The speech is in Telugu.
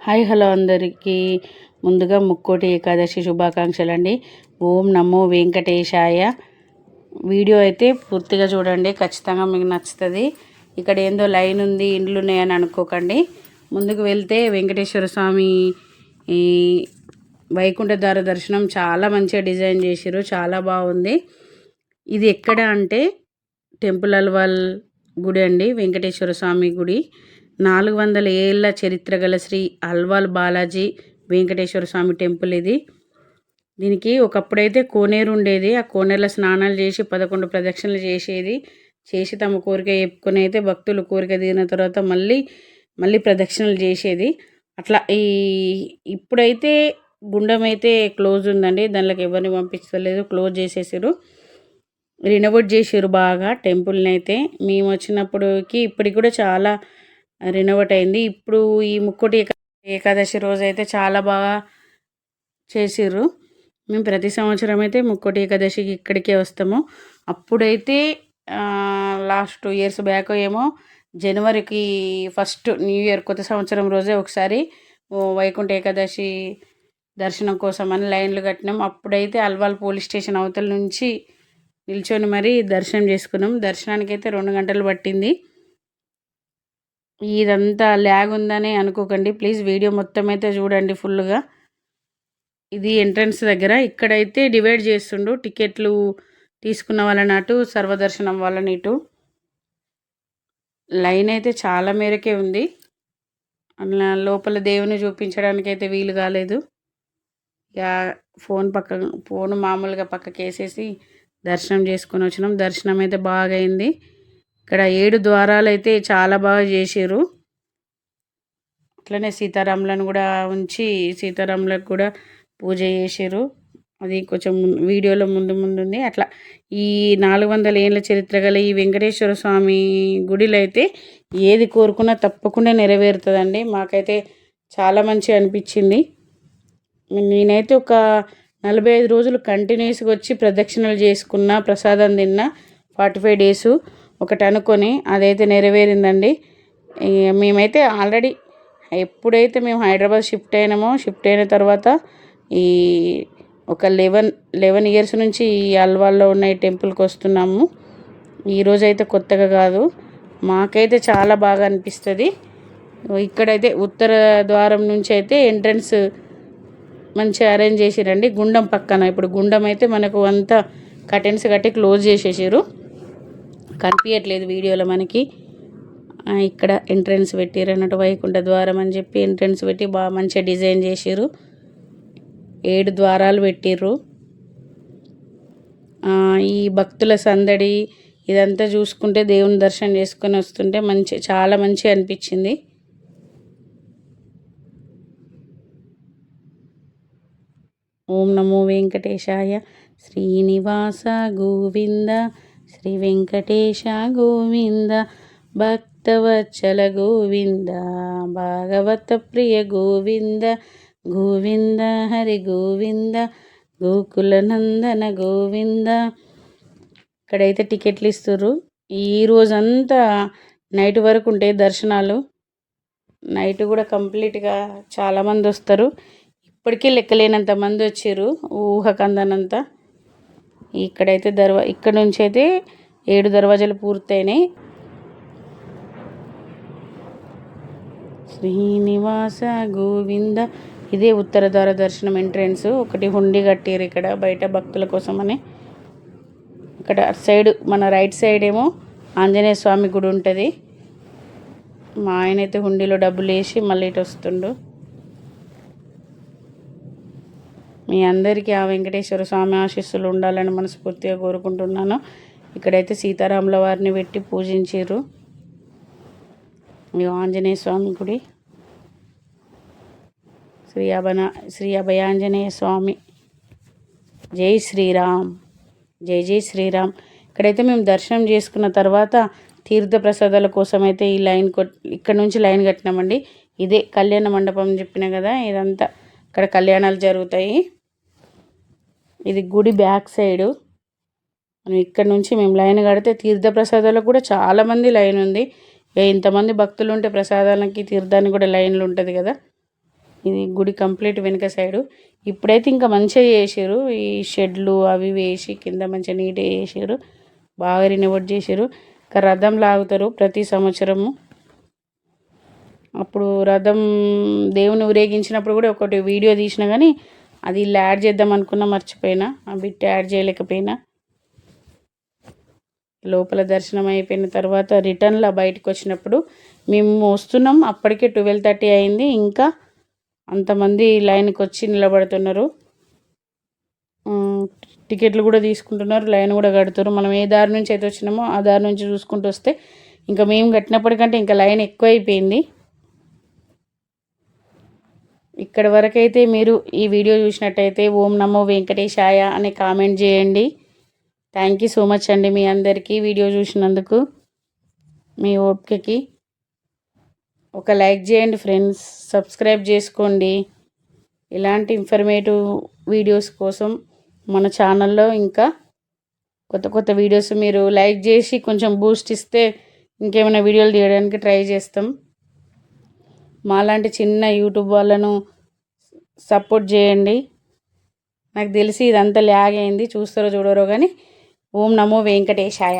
హాయ్ హలో అందరికీ. ముందుగా ముక్కోటి ఏకాదశి శుభాకాంక్షలు అండి ఓం నమో వెంకటేశాయ. వీడియో అయితే పూర్తిగా చూడండి ఖచ్చితంగా మీకు నచ్చుతుంది. ఇక్కడ ఏందో లైన్ ఉంది ఇండ్లు ఉన్నాయని అనుకోకండి. ముందుకు వెళ్తే వెంకటేశ్వర స్వామి ఈ వైకుంఠధార దర్శనం చాలా మంచిగా డిజైన్ చేసారు చాలా బాగుంది. ఇది ఎక్కడ అంటే టెంపుల్ అల్వాల్ గుడి అండి వెంకటేశ్వర స్వామి గుడి. నాలుగు వందల ఏళ్ళ చరిత్ర గల శ్రీ అల్వాల్ బాలాజీ వెంకటేశ్వర స్వామి టెంపుల్ ఇది. దీనికి ఒకప్పుడైతే కోనేరు ఉండేది. ఆ కోనేరులో స్నానాలు చేసి పదకొండు ప్రదక్షిణలు చేసేది. చేసి తమ కోరిక చెప్పుకొని అయితే భక్తులు కోరిక దిగిన తర్వాత మళ్ళీ మళ్ళీ ప్రదక్షిణలు చేసేది. అట్లా ఈ ఇప్పుడైతే గుండం అయితే క్లోజ్ ఉందండి. దానిలోకి ఎవరిని పంపించలేదు. క్లోజ్ చేసేసారు. రినోవేట్ చేసారు బాగా టెంపుల్ని అయితే. మేము వచ్చినప్పటికి ఇప్పటికి కూడా చాలా రినోవేట్ అయింది ఇప్పుడు ఈ ముక్కోటి ఏకాదశి రోజు అయితే చాలా బాగా చేసిర్రు. మేము ప్రతి సంవత్సరం అయితే ముక్కోటి ఏకాదశికి ఇక్కడికే వస్తాము. అప్పుడైతే లాస్ట్ టూ ఇయర్స్ బ్యాక్ ఏమో జనవరికి ఫస్ట్ న్యూ ఇయర్ కొత్త సంవత్సరం రోజే ఒకసారి వైకుంఠ ఏకాదశి దర్శనం కోసం అని లైన్లు కట్టినాం. అప్పుడైతే అల్వాల్ పోలీస్ స్టేషన్ అవతల నుంచి నిల్చొని మరీ దర్శనం చేసుకున్నాం. దర్శనానికి అయితే రెండు గంటలు పట్టింది. ఇదంతా ల్యాగ్ ఉందని అనుకోకండి. ప్లీజ్ వీడియో మొత్తం అయితే చూడండి ఫుల్గా ఇది ఎంట్రన్స్ దగ్గర. ఇక్కడైతే డివైడ్ చేస్తుండు టికెట్లు తీసుకున్న వాళ్ళని అటు సర్వదర్శనం వాళ్ళని ఇటు. లైన్ అయితే చాలా మేరకే ఉంది. అలా లోపల దేవుని చూపించడానికి అయితే వీలు కాలేదు. ఇక ఫోన్ పక్క ఫోన్ మామూలుగా పక్కకి వేసేసి దర్శనం చేసుకొని వచ్చినాం. దర్శనం అయితే బాగా అయింది ఇక్కడ ఏడు ద్వారాలు అయితే చాలా బాగా చేసారు అట్లనే సీతారాములను కూడా ఉంచి సీతారాములకు కూడా పూజ చేసారు అది కొంచెం వీడియోలో ముందు ముందుంది. అట్లా ఈ నాలుగు వందల ఏళ్ళ చరిత్ర గల ఈ వెంకటేశ్వర స్వామి గుడిలో అయితే ఏది కోరుకున్నా తప్పకుండా నెరవేరుతుందండి. మాకైతే చాలా మంచి అనిపించింది. నేనైతే ఒక నలభై ఐదు రోజులు కంటిన్యూస్గా వచ్చి ప్రదక్షిణలు చేసుకున్న ప్రసాదం తిన్న ఫార్టీ ఫైవ్ డేసు ఒకటి అనుకొని అదైతే నెరవేరిందండి. మేమైతే ఆల్రెడీ ఎప్పుడైతే మేము హైదరాబాద్ షిఫ్ట్ అయినామో షిఫ్ట్ అయిన తర్వాత ఈ ఒక లెవెన్ లెవెన్ ఇయర్స్ నుంచి ఈ అల్వాల్లో ఉన్న ఈ టెంపుల్కి వస్తున్నాము. ఈరోజు అయితే కొత్తగా కాదు. మాకైతే చాలా బాగా అనిపిస్తుంది. ఇక్కడైతే ఉత్తర ద్వారం నుంచి అయితే ఎంట్రన్స్ మంచిగా అరేంజ్ చేసిరండి. గుండం పక్కన ఇప్పుడు గుండం అయితే మనకు అంతా కటెన్స్ కట్టి క్లోజ్ చేసేసారు కనిపించట్లేదు వీడియోలో మనకి. ఇక్కడ ఎంట్రన్స్ పెట్టారు అన్నట్టు వైకుంఠ ద్వారం అని చెప్పి ఎంట్రన్స్ పెట్టి బాగా మంచిగా డిజైన్ చేసిర్రు. ఏడు ద్వారాలు పెట్టిర్రు. ఈ భక్తుల సందడి ఇదంతా చూసుకుంటే దేవుని దర్శనం చేసుకొని వస్తుంటే మంచి చాలా మంచిగా అనిపించింది. ఓం నమో వెంకటేశాయ. శ్రీనివాస గోవింద. శ్రీ వెంకటేశ గోవింద భక్తవత్సల గోవింద భాగవత ప్రియ గోవింద గోవింద హరి గోవింద గోకుల నందన గోవింద. ఇక్కడైతే టికెట్లు ఇస్తారు ఈ రోజంతా నైట్ వరకు ఉంటాయి దర్శనాలు. నైట్ కూడా కంప్లీట్గా చాలామంది వస్తారు. ఇప్పటికీ లెక్కలేనంత మంది వచ్చారు. ఊహకందనంత. ఇక్కడైతే దర్వా ఇక్కడ నుంచి అయితే ఏడు దర్వాజాలు పూర్తయినాయి. శ్రీనివాస గోవింద. ఇదే ఉత్తరద్వార దర్శనం ఎంట్రెన్స్ ఒకటి హుండీ కట్టారు ఇక్కడ బయట భక్తుల కోసమని. ఇక్కడ సైడ్ మన రైట్ సైడ్ ఏమో ఆంజనేయ స్వామి గుడి ఉంటుంది. మా ఆయన అయితే హుండీలో డబ్బులు వేసి మళ్ళీ ఇటు వస్తుండు మీ అందరికీ ఆ వెంకటేశ్వర స్వామి ఆశీస్సులు ఉండాలని మనస్ఫూర్తిగా కోరుకుంటున్నాను. ఇక్కడైతే సీతారాముల వారిని పెట్టి పూజించారు ఆంజనేయ స్వామి గుడి. శ్రీ అభన శ్రీ అభయాంజనేయ స్వామి. జై శ్రీరామ్. జై జై శ్రీరామ్. ఇక్కడైతే మేము దర్శనం చేసుకున్న తర్వాత తీర్థ ప్రసాదాల కోసం అయితే ఈ లైన్ కొట్ ఇక్కడ నుంచి లైన్ కట్టినామండి. ఇదే కళ్యాణ మండపం చెప్పిన కదా ఇదంతా. ఇక్కడ కళ్యాణాలు జరుగుతాయి. ఇది గుడి బ్యాక్ సైడు. మనం ఇక్కడ నుంచి మేము లైన్ కడితే తీర్థప్రసాదాలకు కూడా చాలామంది లైన్ ఉంది. ఇంతమంది భక్తులు ఉంటే ప్రసాదాలకి తీర్థానికి కూడా లైన్లు ఉంటుంది కదా. ఇది గుడి కంప్లీట్ వెనుక సైడు. ఇప్పుడైతే ఇంకా మంచిగా చేసారు ఈ షెడ్లు అవి వేసి కింద మంచిగా నీట్గా చేసారు బాగా రినోవేట్ చేసారు ఇంకా రథం లాగుతారు ప్రతి సంవత్సరము. అప్పుడు రథం దేవుని ఊరేగించినప్పుడు కూడా ఒకటి వీడియో తీసిన కానీ అది ఇలా యాడ్ చేద్దాం అనుకున్నా మర్చిపోయినా ఆ బిట్ యాడ్ చేయలేకపోయినా. లోపల దర్శనం అయిపోయిన తర్వాత రిటర్న్లో బయటకు వచ్చినప్పుడు మేము వస్తున్నాం అప్పటికే ట్వెల్వ్ థర్టీ అయింది ఇంకా అంతమంది లైన్కి వచ్చి నిలబడుతున్నారు. టికెట్లు కూడా తీసుకుంటున్నారు లైన్ కూడా కడుతున్నారు. మనం ఏ దారి నుంచి అయితే వచ్చినామో ఆ దారి నుంచి చూసుకుంటూ వస్తే ఇంకా మేము కట్టినప్పటికంటే ఇంకా లైన్ ఎక్కువ అయిపోయింది ఇక్కడ వరకైతే మీరు ఈ వీడియో చూసినట్టయితే ఓం నమో వెంకటేశాయ అని కామెంట్ చేయండి. థ్యాంక్ యూ సో మచ్ అండి మీ అందరికీ వీడియో చూసినందుకు. మీ ఓపికకి ఒక లైక్ చేయండి ఫ్రెండ్స్. సబ్స్క్రైబ్ చేసుకోండి. ఇలాంటి ఇన్ఫర్మేటివ్ వీడియోస్ కోసం మన ఛానల్లో ఇంకా కొత్త కొత్త వీడియోస్ మీరు లైక్ చేసి కొంచెం బూస్ట్ ఇస్తే ఇంకేమైనా వీడియోలు తీయడానికి ట్రై చేస్తాం. మాలాంటి చిన్న యూట్యూబ్ వాళ్ళను సపోర్ట్ చేయండి. నాకు తెలిసి ఇదంతా ల్యాగ్ అయింది. చూస్తారో చూడరో కానీ ఓం నమో వెంకటేశాయ.